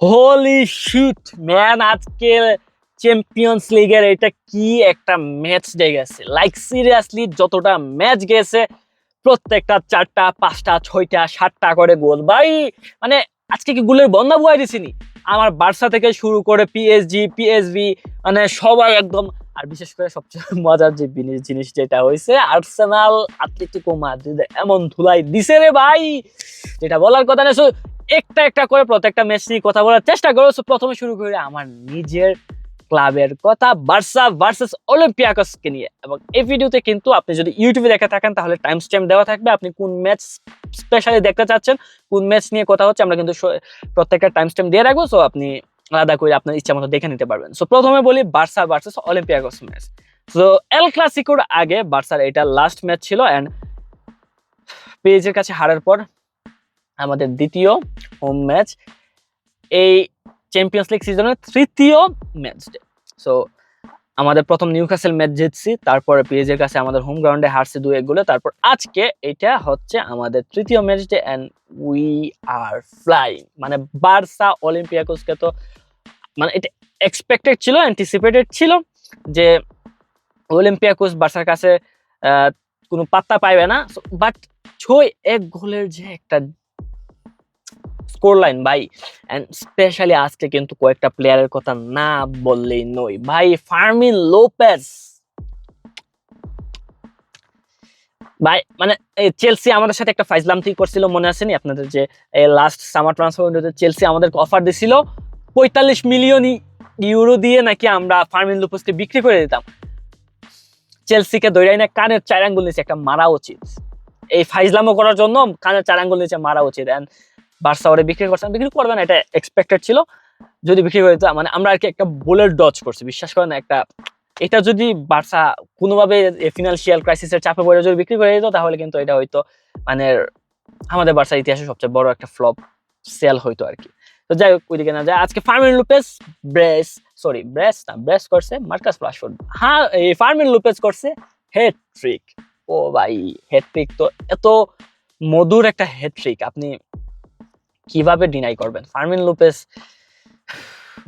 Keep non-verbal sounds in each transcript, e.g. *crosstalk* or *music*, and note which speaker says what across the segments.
Speaker 1: Holi shit man আজকে champions লিগের এটা কি একটা ম্যাচ ডে গেছে। লাইক সিরিয়াসলি যতটা ম্যাচ গেছে, প্রত্যেকটা চারটা, পাঁচটা, ছয়টা, সাতটা করে গোল। ভাই মানে আজকে কি গোলের বন্যা বয়ে দিছিনি? আমার বার্সা থেকে শুরু করে পিএসজি পিএসভি মানে সবাই একদম, আর বিশেষ করে সবচেয়ে মজার যে জিনিস যেটা হয়েছে আর্সেনাল আতলেটিকো মাদ্রিদ এমন ধুলাই দিছে রে ভাই, যেটা বলার কথা না। একটা একটা করে প্রত্যেকটা ম্যাচ নিয়ে কথা বলার চেষ্টা করো। প্রথমে শুরু করে আমার নিজের ক্লাবের কথা, বার্সা ভার্সেস অলিম্পিয়াকসকে নিয়ে। এবং এই ভিডিওতে কিন্তু আপনি যদি ইউটিউবে দেখে থাকেন, তাহলে টাইম স্ট্যাম্প দেওয়া থাকবে। আপনি কোন ম্যাচ স্পেশালি দেখতে চাচ্ছেন, কোন ম্যাচ নিয়ে কথা হচ্ছে, আমরা কিন্তু প্রত্যেকটা টাইম স্ট্যাম্প দিয়ে রাখব। সো আপনি আলাদা করে আপনার ইচ্ছা মতো দেখে নিতে পারবেন। সো প্রথমে বলি Barca versus Olympiacos match so El ক্লাসিকোর আগে বার্সার এটা লাস্ট ম্যাচ ছিল অ্যান্ড পেজের কাছে হারার পর আমাদের দ্বিতীয় হোম ম্যাচ এই চ্যাম্পিয়ন্স লিগ সিজনের তৃতীয় ম্যাচ ডে সো আমাদের প্রথম নিউক্যাসেল ম্যাচ জিতছি, তারপরে পিএজের কাছে আমাদের হোম গ্রাউন্ডে হারছি দু এক গোলে, তারপর আজকে এটা হচ্ছে আমাদের তৃতীয় match day and we are flying মানে বার্সা অলিম্পিয়াকোসকে তো মানে এটা এক্সপেক্টেড ছিল অ্যান্টিসিপেটেড ছিল যে অলিম্পিয়াকোস বার্সার কাছে কোনো পাত্তা পাইবে না। বাট ছয় এক গোলের যে একটা স্কোর ভাই। অ্যান্ড স্পেশালি আজকে কিন্তু কয়েকটা প্লেয়ারের কথা না বললেই নই ভাই, ফার্মিন লোপেস ভাই মানে চেলসি আমাদের সাথে একটা ফাইজলামতি করছিল, মনে আছে নি আপনাদের যে লাস্ট সামার ট্রান্সফার উইন্ডোতে চেলসি আমাদেরকে অফার দিছিল, পঁয়তাল্লিশ মিলিয়ন ইউরো দিয়ে নাকি আমরা ফার্মিন লোপেসকে বিক্রি করে দিতাম। চেলসিকে দৈরাই না কানের চার আঙ্গুল নিচে একটা মারা উচিত। এই ফাইজলামো করার জন্য কানের চার আঙ্গুল নিচে মারা উচিত। অ্যান্ড বার্সা ওরে বিক্রি করছেন বিক্রি করবে না, এটা এক্সপেক্টেড ছিল। যদি বিক্রি করে মানে আমরা আর কি একটা বোলের ডচ করছি, বিশ্বাস করেন একটা এটা যদি বার্সা কোনোভাবে ফিনান্সিয়াল ক্রাইসিসের চাপে পড়ে যদি বিক্রি করে দিত, তাহলে কিন্তু এটা হয়তো মানে আমাদের বার্সার ইতিহাসে সবচেয়ে বড় একটা ফ্লপ সেল হইতো আর কি। তো যাই হোক, ওইদিকে না যায় আজকে Fermin Lopez brace sorry brace না, ব্রেস করছে, মার্কাস রাশফোর্ড হ্যাঁ এই ফার্মিন লুপেস করছে হেড ট্রিক ও ভাই হেড ট্রিক তো এত মধুর একটা হেড ট্রিক আপনি কীভাবে ডিনাই করবেন? ফার্মিন লুপেস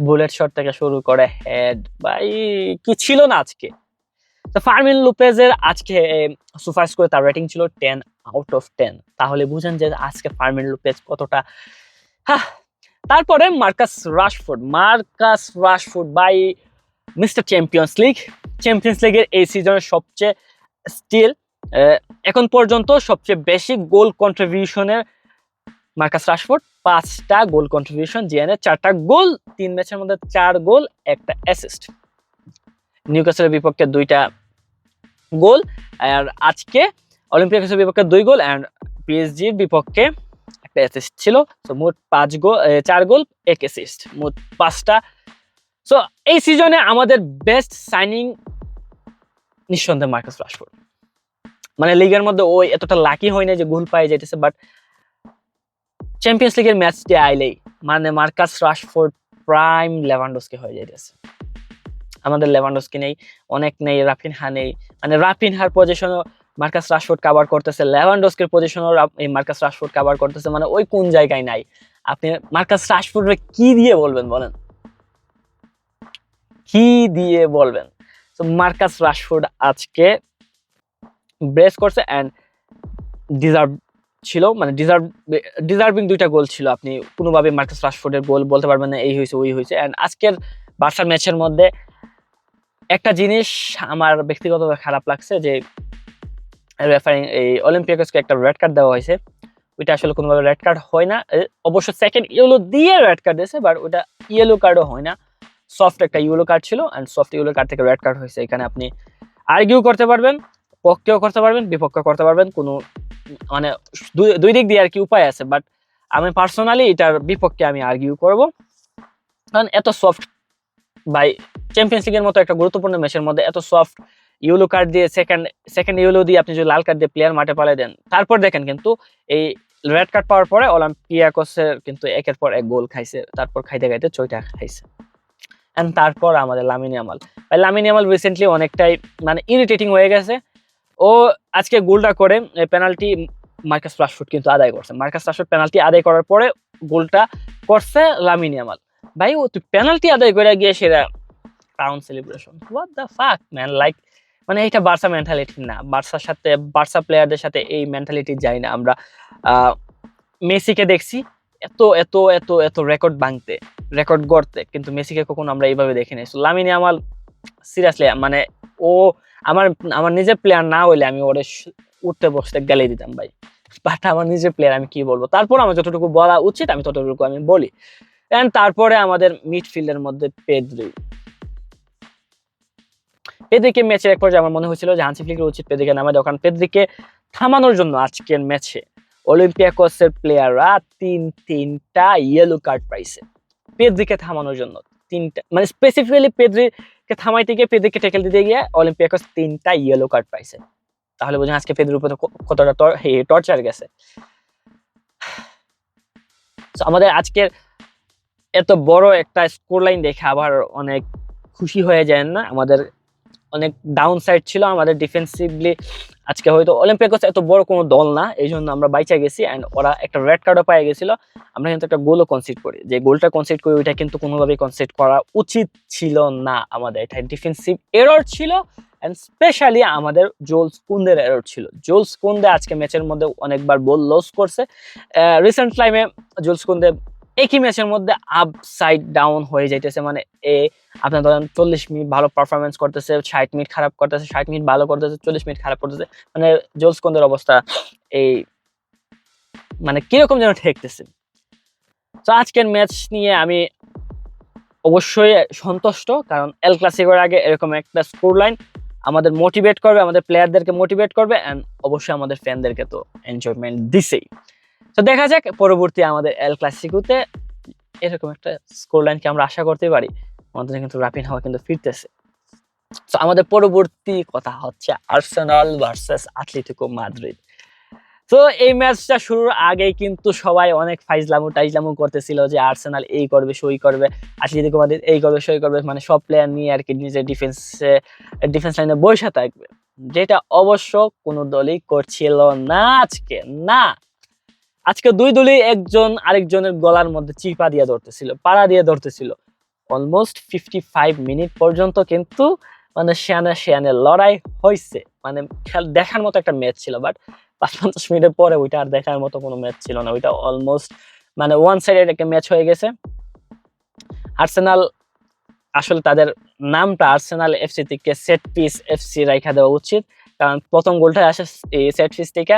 Speaker 1: বুলেট শট থেকে শুরু করে হেড ভাই, কি ছিল না আজকে? তো ফার্মিন লুপেজের আজকে সুপার স্কোর তার রেটিং ছিল টেন আউট অফ টেন তাহলে বুঝেন যে আজকে ফার্মিন লুপেজ কতটা হ্যাঁ তারপরে Marcus Rashford Marcus Rashford by mister champions league champions লিগের এই সিজনের সবচেয়ে স্টিল এখন পর্যন্ত সবচেয়ে বেশি গোল কন্ট্রিবিউশনের মার্কাস রাশফোর্ড, পাঁচটা গোল কন্ট্রিবিউশন জিয়ানের চারটা গোল, তিন ম্যাচের মধ্যে চার গোল, একটা অ্যাসিস্ট নিউক্যাসলের বিপক্ষে দুইটা গোল, আর আজকে অলিম্পিয়াকের বিপক্ষে দুই গোল অ্যান্ড পিএসজির বিপক্ষে একটা অ্যাসিস্ট ছিল। তো মোট পাঁচ গোল চার গোল, এক অ্যাসিস্ট মোট পাঁচটা। সো এই সিজনে আমাদের বেস্ট সাইনিং নিঃসন্দেহে মার্কাস রাশফোর্ড। মানে লিগের মধ্যে ওই এতটা লাকি হয় না যে গোল পাই যাইতেছে বাট চ্যাম্পিয়ন্স লিগের ম্যাচটি আইলেই মানে মার্কাস রাশফোর্ড প্রাইম লেভান্ডোসকে হয়ে যাইতেছে। আমাদের লেভান্ডোসকে নেই, অনেক নেই, রাফিনহা নেই। মানে রাফিনহার পজিশনও মার্কাস রাশফোর্ড কাভার করতেছে, লেভান্ডোস্কের পজিশনও এই মার্কাস রাশফোর্ড কাভার করতেছে মানে ওই কোন জায়গায় নাই। আপনি মার্কাস রাশফোর্ডে কি দিয়ে বলবেন বলেন? কি দিয়ে বলবেন? তো মার্কাস রাশফোর্ড আজকে ব্রেস করছে অ্যান্ড ডিজার্ভ ছিল মানে ডিজার্ভ ডিজার্ভিং দুইটা গোল ছিল। আপনি কোনোভাবে মার্কাস রাশফোর্ডের গোল বলতে পারবেন না, এই হয়েছে, ওই হয়েছে। অ্যান্ড আজকের বার্সার ম্যাচের মধ্যে একটা জিনিস আমার ব্যক্তিগতভাবে খারাপ লাগছে যে রেফারিং এই অলিম্পিয়াকসকে একটা রেড কার্ড দেওয়া হয়েছে। ওইটা আসলে কোনোভাবে রেড কার্ড হয় না। অবশ্য সেকেন্ড ইয়েলো দিয়ে রেড কার্ড দিয়েছে বাট ওটা ইয়েলো কার্ডও হয় না। সফট একটা ইয়েলো কার্ড ছিল অ্যান্ড সফট ইয়েলো কার্ড থেকে রেড কার্ড হয়েছে। এখানে আপনি আর্গিউ করতে পারবেন, পক্ষেও করতে পারবেন বিপক্ষ করতে পারবেন, কোনো মানে দুই- দিক দিয়ে আর কি উপায় আছে বাট আমি পার্সোনালি এটার বিপক্ষে আমি আর্গিউ করব। কারণ এত সফট বাই চ্যাম্পিয়ন্স লিগের মতো একটা গুরুত্বপূর্ণ ম্যাচের মধ্যে এত সফট ইউলো কার্ড দিয়ে সেকেন্ড সেকেন্ড ইউলো দিয়ে আপনি যদি লাল কার্ড দিয়ে প্লেয়ার মাঠে পালে দেন, তারপর দেখেন কিন্তু এই রেড কার্ড পাওয়ার পরে অলিম্পিয়াকসের কিন্তু একের পর এক গোল খাইছে, তারপর খাইতে খাইতে ছয়টা খাইছে। এন্ড তারপর আমাদের লামিনী আমাল ভাই লামিনী রিসেন্টলি অনেকটাই মানে ইরিটেটিং হয়ে গেছে। ও আজকে গোলটা করে পেনাল্টি মার্কাস রাশফুড কিন্তু আদায় করছে। মার্কাস রাশফুড পেনাল্টি আদায় করার পরে গোলটা করছে লামিন ইয়ামাল। ভাই ও তুই পেনাল্টি আদায় করে গিয়ে সেটা crown celebration what the fuck man like মানে এটা বার্সা মেন্টালিটি না। বার্সার সাথে বার্সা প্লেয়ারদের সাথে এই মেন্টালিটি যাই না। আমরা মেসিকে দেখছি এত এত এত এত রেকর্ড ভাঙতে রেকর্ড গড়তে। কিন্তু মেসিকে কখনো আমরা এইভাবে দেখিনি So, লামিন আমাল সিরিয়াসলি মানে ও আমার আমার নিজের প্লেয়ার না হইলে আমি ওরে উঠতে বসতে গেলে দিতাম ভাই। বাট আমার নিজের প্লেয়ার আমি কি বলব? তারপর আমার যতটুকু বলা উচিত, আমি ততটুকু আমি বলি। এন্ড তারপরে আমাদের মিডফিল্ডের মধ্যে পেদ্রি। পেদ্রিকে ম্যাচের এক পর্যায়ে আমার মনে হয়েছিল যে হান্সি ফ্লিকের উচিত পেদ্রিকে নামা কারণ পেদ্রিকে থামানোর জন্য আজকের ম্যাচে অলিম্পিয়াকসের প্লেয়াররা তিন, তিনটা ইয়েলো কার্ড পাইছে। পেদ্রিকে থামানোর জন্য তিনটা মানে স্পেসিফিক্যালি পেদ্রিকে থামাইতে গিয়ে পেদেরকে টেকেল দিতে গিয়ে অলিম্পিয়াকস তিনটা ইয়েলো কার্ড পাইছে। তাহলে বোঝেন আজকে পেদের উপর কতটা টর্চার গেছে। আমাদের আজকের এত বড় একটা স্কোর লাইন দেখে আবার অনেক খুশি হয়ে যায় না? আমাদের অনেক ডাউন সাইড ছিল আমাদের ডিফেন্সিভলি আজকে হয়তো অলিম্পিয়াকস এত বড় কোনো দল না এই জন্য আমরা বাইচা গেছি অ্যান্ড ওরা একটা রেড কার্ডও পাই গেছিল। আমরা কিন্তু একটা গোলও কনসিড করি। যে গোলটা কনসিড করি, ওইটা কিন্তু কোনোভাবেই কনসিড করা উচিত ছিল না আমাদের। এটা ডিফেন্সিভ এরর ছিল অ্যান্ড স্পেশালি আমাদের জোলস কুন্দের এরর ছিল। জোলস কুন্দে আজকে ম্যাচের মধ্যে অনেকবার বল লস করছে। রিসেন্ট টাইমে জোলস কুন্দে একই ম্যাচের মধ্যে আপ সাইড ডাউন হয়ে যাইতেছে। মানে এ, আপনার ধরেন চল্লিশ মিনিট ভালো পারফরমেন্স করতেছে, ষাট মিনিট খারাপ করতেছে, ষাট মিনিট ভালো করতেছে, চল্লিশ মিনিট খারাপ করতেছে। মানে জোলস কুন্দের অবস্থা? এই মানে কীরকম যেন ঠেকতেছে। তো আজকের ম্যাচ নিয়ে আমি অবশ্যই সন্তুষ্ট, কারণ এল ক্লাসিকোর আগে এরকম একটা স্কোর লাইন আমাদের মোটিভেট করবে, আমাদের প্লেয়ারদেরকে মোটিভেট করবে অ্যান্ড অবশ্যই আমাদের ফ্যানদেরকে তো এনজয়মেন্ট দিছেই। তো দেখা যাক পরবর্তী আমাদের এল ক্লাসিকোতে এরকম একটা স্কোর লাইনকে আমরা আশা করতে পারি। আমাদের কিন্তু রাপিন হাওয়া কিন্তু ফিরতেছে। তো আমাদের পরবর্তী কথা হচ্ছে আর্সেনাল ভার্সেস আথলেটিকো মাদ্রিদ তো এই ম্যাচটা শুরুর আগেই কিন্তু সবাই অনেক ফাইজলামু টাইজলামু করতেছিল যে আর্সেনাল এই করবে, সই করবে আথলেটিকো মাদ্রিদ এই করবে, সই করবে মানে সব প্লেয়ার নিয়ে আর কি নিজের ডিফেন্সে ডিফেন্স লাইনে বসে থাকবে। যেটা অবশ্য কোনো দলই করছিল না আজকে। না! আজকে দুই দলই একজন আরেকজনের গলার মধ্যে চিপা দিয়ে ধরতেছিল, পাড়া দিয়ে ধরতেছিল। অলমোস্ট ফিফটি ফাইভ মিনিট পর্যন্ত কিন্তু মানে শেয়ানে শেয়ানে লড়াই হয়েছে মানে খেল দেখার মতো একটা ম্যাচ ছিল বাট পাঁচ পঞ্চাশ মিনিটের পরে ওইটা আর দেখার মতো কোনো ম্যাচ ছিল না। ওইটা অলমোস্ট মানে ওয়ান সাইডেড একটা ম্যাচ হয়ে গেছে। আর্সেনাল আসলে তাদের নামটা আর্সেনাল এফসি থেকে সেট পিস এফসি রাখা দেওয়া উচিত। কারণ প্রথম গোলটা আসে সেট পিস থেকে।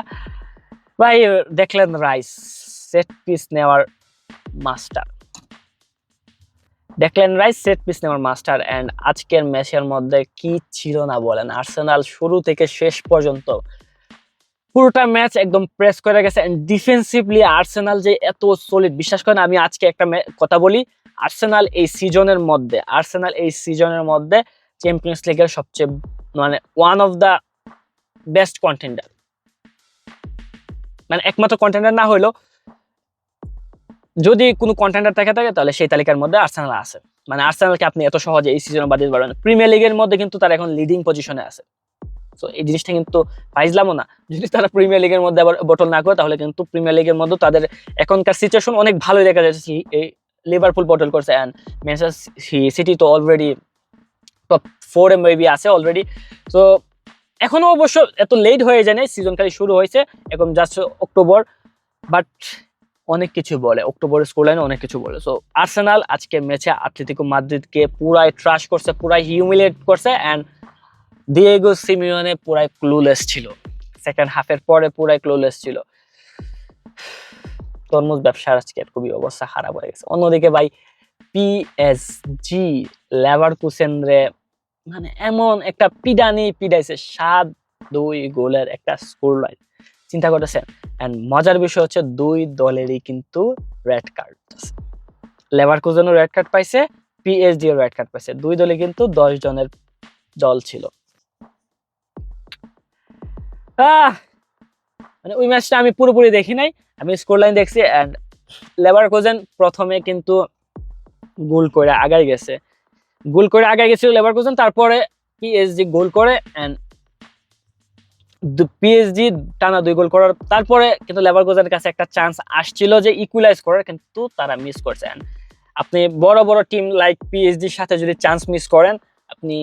Speaker 1: ভাই দেখলেন রাইস সেট পিস নেওয়ার মাস্টার দেখলেন রাইস সেট পিস নেওয়ার মাস্টার অ্যান্ড আজকের ম্যাচের মধ্যে কি ছিল না বলেন? আর্সেনাল শুরু থেকে শেষ পর্যন্ত পুরোটা ম্যাচ একদম প্রেস করে গেছে। এন্ড ডিফেন্সিভলি আর্সেনাল যে এত সলিড বিশ্বাস করেন আমি আজকে একটা কথা বলি। আর্সেনাল এই সিজনের মধ্যে আর্সেনাল এই সিজনের মধ্যে চ্যাম্পিয়ন্স লিগের সবচেয়ে মানে one of the best contender মানে একমাত্র কন্টেন্ডার না হইলেও যদি কোনো কন্টেন্ডার থেকে থাকে, তাহলে সেই তালিকার মধ্যে আর্সেনাল আছে। মানে আর্সেনালকে আপনি এত সহজে এই সিজনে বাদ দিতে পারবেন প্রিমিয়ার লিগের মধ্যে কিন্তু তারা এখন লিডিং পজিশনে আছে। তো এই জিনিসটা কিন্তু পাইজলামও না। যদি তারা প্রিমিয়ার লিগের মধ্যে আবার বটল না করে, তাহলে কিন্তু প্রিমিয়ার লিগের মধ্যে তাদের এখনকার সিচুয়েশন অনেক ভালোই দেখা যাচ্ছে। এই লিভারপুল বটল করছে অ্যান্ড ম্যানচেস্টার সিটি তো অলরেডি টপ ফোর মেবি আছে অলরেডি তো এখনও অবশ্য এত লেট হয়ে যায় না সিজন খালি শুরু হয়েছে, এখন জাস্ট অক্টোবর বাট অনেক কিছু বলে অক্টোবর স্কোর লাইনে অনেক কিছু বলে। সো আর্সেনাল আজকে ম্যাচে আথলেটিকো মাদ্রিদকে পুরাই ট্রাশ করছে, পুরাই হিউমিলেট করছে অ্যান্ড দিয়েগো সিমিওনে পুরাই ক্লুলেস ছিল। সেকেন্ড হাফের পরে পুরাই ক্লুলেস ছিল। তরমুজ ব্যবসার আজকে খুবই অবস্থা খারাপ হয়ে গেছে। অন্যদিকে ভাই পিএসজি লেভার কুসেন্দ্রে মানে এমন একটা পিডানি পিডাইছে, সাত দুই গোলের একটা স্কোর লাইন চিন্তা করতেছেন? অ্যান্ড মজার বিষয় হচ্ছে দুই দলেরই কিন্তু রেড কার্ড লেভার কুজনও রেড কার্ড পাইছে পিএসডি ও রেড কার্ড পাইছে। দুই দলে কিন্তু দশ জনের দল ছিল! মানে ওই ম্যাচটা আমি পুরোপুরি দেখি নাই। আমি স্কোর লাইন দেখছি অ্যান্ড লেভার কোজেন প্রথমে কিন্তু গোল করে আগাই গেছে। গোল করে আগাই গেছিল লেভার কোজেন তারপরে পিএসজি গোল করে অ্যান্ড পিএসজি টানা দুই গোল করার তারপরে কিন্তু লেভারকুজেনের কাছে একটা চান্স আসছিল যে ইকুয়ালাইজ করার, কিন্তু তারা মিস করছে। And আপনি বড় বড় টিম লাইক পিএসজির সাথে যদি চান্স মিস করেন, আপনি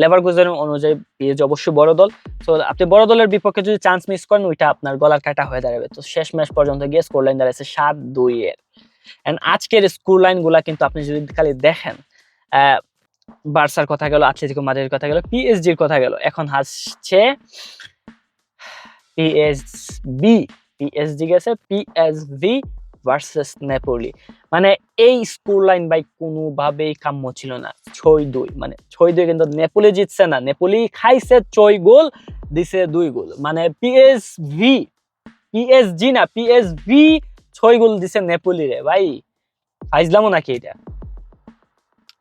Speaker 1: লেভারকুজেন অনুযায়ী পিএসজি অবশ্যই বড় দল। তো আপনি বড় দলের বিপক্ষে যদি চান্স মিস করেন, ওইটা আপনার গলার কাটা হয়ে দাঁড়াবে। তো শেষ ম্যাচ পর্যন্ত গিয়ে স্কোর লাইন দাঁড়াচ্ছে সাত দুই এর এন্ড আজকের স্কোর লাইনগুলা কিন্তু আপনি যদি খালি দেখেন বার্সার কথা গেল আথলেটিকো মাদ্রিদের কথা গেল পিএসজির কথা গেল। এখন হাসছে পিএসবি পিএসজি গেছে পিএসভি ভার্সেস নেপোলি। মানে এই স্কোর লাইন বাই কোনোভাবেই কাম্য ছিল না। ছয় দুই মানে ছয় দুই কিন্তু নেপোলি জিতছে না। নেপোলি খাইছে ছয় গোল, দিছে দুই গোল। মানে পিএসভি পিএসজি না পিএসভি ছয় গোল দিছে নেপোলি রে ভাই ফাইজলামও নাকি এটা?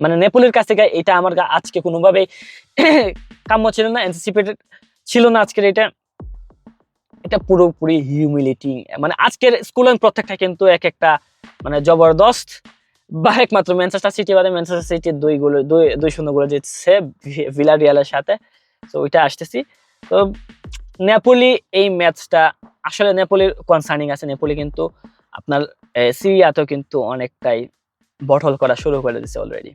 Speaker 1: মানে নেপোলির কাছ থেকে এটা আমার আজকে কোনোভাবেই *coughs* কাম্য ছিল না অ্যান্টিসিপেটেড ছিল না আজকের এটা। এটা পুরোপুরি হিউমিলিটি মানে আজকের স্কুল প্রত্যেকটা কিন্তু এক একটা মানে জবরদস্ত। বা একমাত্র ম্যানচেস্টার সিটি বাদে ম্যানচেস্টার সিটি দুই গুলো, দুই দুই শূন্যগুলো জিতছে ভিলা রিয়ালের সাথে। তো ওইটা আসতেছি। তো, নেপোলি এই ম্যাচটা আসলে নেপোলির কনসার্নিং আছে। নেপোলি কিন্তু আপনার সিরিয়াতেও কিন্তু অনেকটাই বটল করা শুরু করে দিছে অলরেডি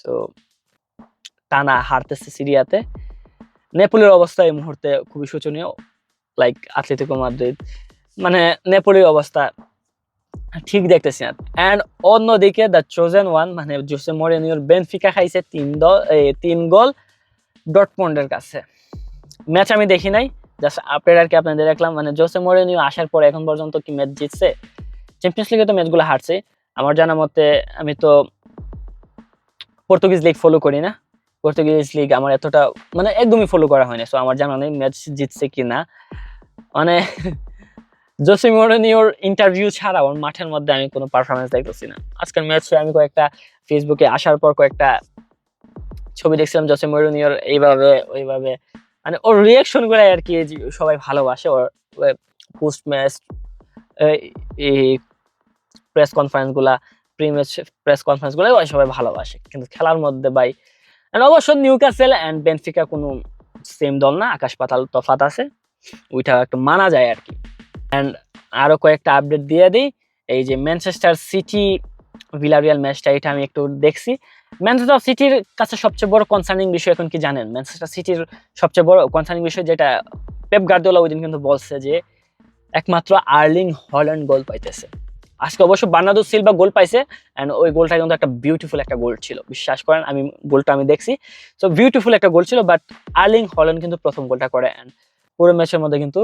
Speaker 1: সো টানা হারতেছে সিরিয়াতে। নেপোলির অবস্থা এই মুহূর্তে খুবই শোচনীয়। লাইক আথলেটিকো মাদ্রিদ মানে নেপোলির অবস্থা ঠিক দেখতেছি না। অ্যান্ড অন্যদিকে দ্য চোজেন ওয়ান মানে জোসে মরিনিওর বেনফিকা খাইছে তিন দল এ, তিন গোল ডটমন্ডের কাছে। ম্যাচ আমি দেখি নাই। জাস্ট আপডেট আর কি আপনাদের দেখলাম। মানে জোসে মরিনিও আসার পরে এখন পর্যন্ত কি ম্যাচ জিতছে? চ্যাম্পিয়ন্স লিগে তো ম্যাচগুলো হারছে। আমার জানা মতে, আমি তো পর্তুগিজ লিগ ফলো করি না। পর্তুগিজ লিগ আমার এতটা মানে একদমই ফলো করা হয়নি। সো আমার জানা নেই ম্যাচ জিতছে কি না মানে জোসি মোরিনিওর ইন্টারভিউ ছাড়া ওর মাঠের মধ্যে আমি কোনো পারফরমেন্স দেখতেছি না। আজকের ম্যাচে আমি কয়েকটা ফেসবুকে আসার পর কয়েকটা ছবি দেখছিলাম জোসি মোরিনিওর এইভাবে, ওইভাবে। মানে ওর রিয়াকশনগুলো আর কি সবাই ভালোবাসে, ওর পোস্ট ম্যাচ প্রেস কনফারেন্সগুলা প্রি প্রেস কনফারেন্সগুলো ওই সবাই ভালোবাসে। কিন্তু খেলার মধ্যে ভাই অবশ্য নিউক্যাসেল অ্যান্ড বেনফিকা কোনো সেম দল না, আকাশ পাতাল তফাত আছে, ওইটা একটু মানা যায় আর কি। অ্যান্ড আরও কয়েকটা আপডেট দিয়ে দিই, এই যে ম্যানচেস্টার সিটি ভিলারিয়াল ম্যাচটা এটা আমি একটু দেখছি। ম্যানচেস্টার সিটির কাছে সবচেয়ে বড় কনসার্নিং বিষয় এখন কি জানেন? ম্যানচেস্টার সিটির সবচেয়ে বড় কনসার্নিং বিষয় যেটা পেপ গার্দিওলা ওই দিন কিন্তু বলছে যে, একমাত্র আর্লিং হল্যান্ড গোল পাইতেছে। আজকে অবশ্য বার্নাদো সিলভা গোল পাইছে এন্ড ওই গোলটা কিন্তু একটা বিউটিফুল একটা গোল ছিল। বিশ্বাস করেন, আমি গোলটা আমি দেখছি। সো বিউটিফুল একটা গোল ছিল বাট আর্লিং হল্যান্ড কিন্তু প্রথম গোলটা করে, and পুরো ম্যাচের মধ্যে কিন্তু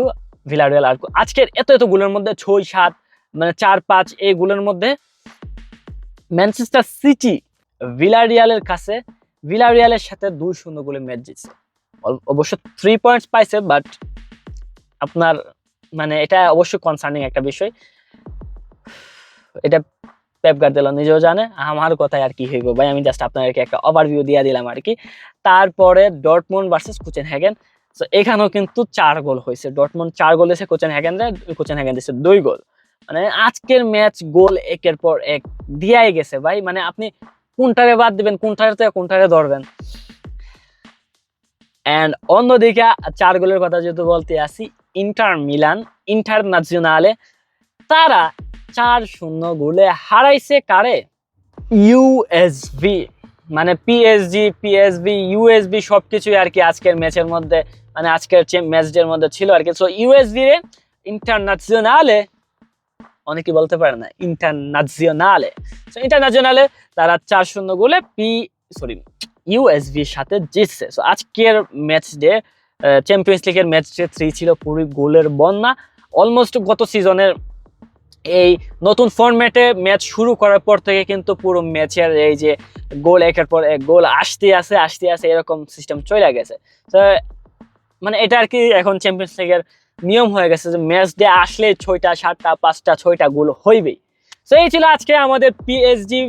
Speaker 1: ভিলারিয়াল আর আজকের এত এত গোলের মধ্যে ছয়, সাত মানে চার, পাঁচ, এই গোলের মধ্যে ম্যানচেস্টার সিটি ভিলারিয়ালের কাছে, ভিলারিয়ালের সাথে দুই শূন্য গোলে ম্যাচ জিতছে। অবশ্য থ্রি পয়েন্টস পাইছে বাট আপনার মানে এটা অবশ্যই কনসার্নিং একটা বিষয়। এটা পেপ গার্দিওলা নিজেও জানে, আমার কথায় আর কি হইব ভাই? আমি জাস্ট আপনাদেরকে একটা ওভারভিউ দিয়ে দিলাম আর কি। তারপরে ডটমন্ড ভার্সেস কোচেন হ্যাগেন তো এখানেও কিন্তু চার গোল হয়েছে। ডটমন্ড চার গোল এসে কোচেন হ্যাগেন কোচেন হ্যাগেন দিচ্ছে দুই গোল। মানে আজকের ম্যাচ গোল একের পর এক দিয়াই গেছে ভাই। মানে আপনি কোনটারে বাদ দিবেন, কোনটারে তো, কোনটারে ধরবেন? অ্যান্ড অন্যদিকে চার গোলের কথা যেহেতু বলতে আসি ইন্টার মিলান ইন্টারন্যাশনালে তারা চার শূন্য গোলে হারাইছে কারে? ইউএসবি মানে পিএসজি পিএসবি ইউএসবি সবকিছুই আর কি আজকের ম্যাচের মধ্যে মানে আজকের ম্যাচের মধ্যে ছিল আর কি। সো ইউএসবি রে ইন্টারন্যাশনালে অনেকে বলতে পারে না ইন্টারন্যাশনালে সো ইন্টারন্যাশনালে তারা চার শূন্য গোলে পি সরি ইউএসবির সাথে জিতছে। সো আজকের ম্যাচ ডে চ্যাম্পিয়ন্স লিগের ম্যাচ ডে থ্রি ছিল পুরো গোলের বন্যা। অলমোস্ট গত সিজনের এই নতুন ফরম্যাটে ম্যাচ শুরু করার পর থেকে কিন্তু পুরো ম্যাচের এই যে গোল একের পর এক গোল আসতে আসে আসতে আসে এরকম সিস্টেম চলে গেছে। তো মানে এটা আর কি এখন চ্যাম্পিয়ন্স লিগের নিয়ম হয়ে গেছে যে ম্যাচ ডে আসলে ছয়টা, সাতটা, পাঁচটা, ছয়টা গোল হইবেই। তো এই ছিল আজকে আমাদের পিএসজি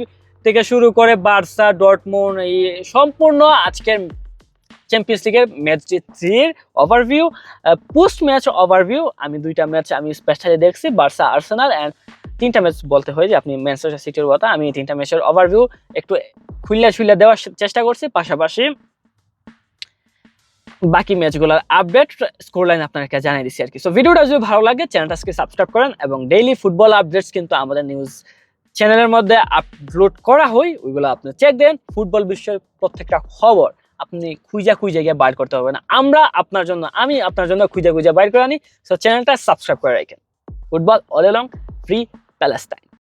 Speaker 1: থেকে শুরু করে বার্সা ডটমুন এই সম্পূর্ণ আজকের চ্যাম্পিয়ন্স লিগের ম্যাচ থ্রির ওভারভিউ পোস্ট ম্যাচ ওভারভিউ আমি দুইটা ম্যাচ আমি স্পেশালি দেখছি বার্সা আর্সেনাল অ্যান্ড তিনটা ম্যাচ বলতে হয় যে আপনি ম্যানচেস্টার সিটির কথা, আমি তিনটা ম্যাচের ওভারভিউ একটু খুললে শুইলে দেওয়ার চেষ্টা করছি। পাশাপাশি বাকি ম্যাচগুলোর আপডেট স্কোর লাইন আপনাকে জানিয়ে দিচ্ছি আর কি। সো ভিডিওটা যদি ভালো লাগে চ্যানেলটা সাবস্ক্রাইব করেন এবং ডেইলি ফুটবল আপডেটস কিন্তু আমাদের নিউজ চ্যানেলের মধ্যে আপলোড করা হয়, ওইগুলো আপনি চেক দেন। ফুটবল বিশ্বের প্রত্যেকটা খবর আপনি খুঁজা খুঁজে গিয়ে বাইর করতে হবে না আমরা আপনার জন্য, আমি আপনার জন্য খুঁজে খুঁজে বাইর করে আনি। সো চ্যানেলটা সাবস্ক্রাইব করে রাখেন। Football all along free Palestine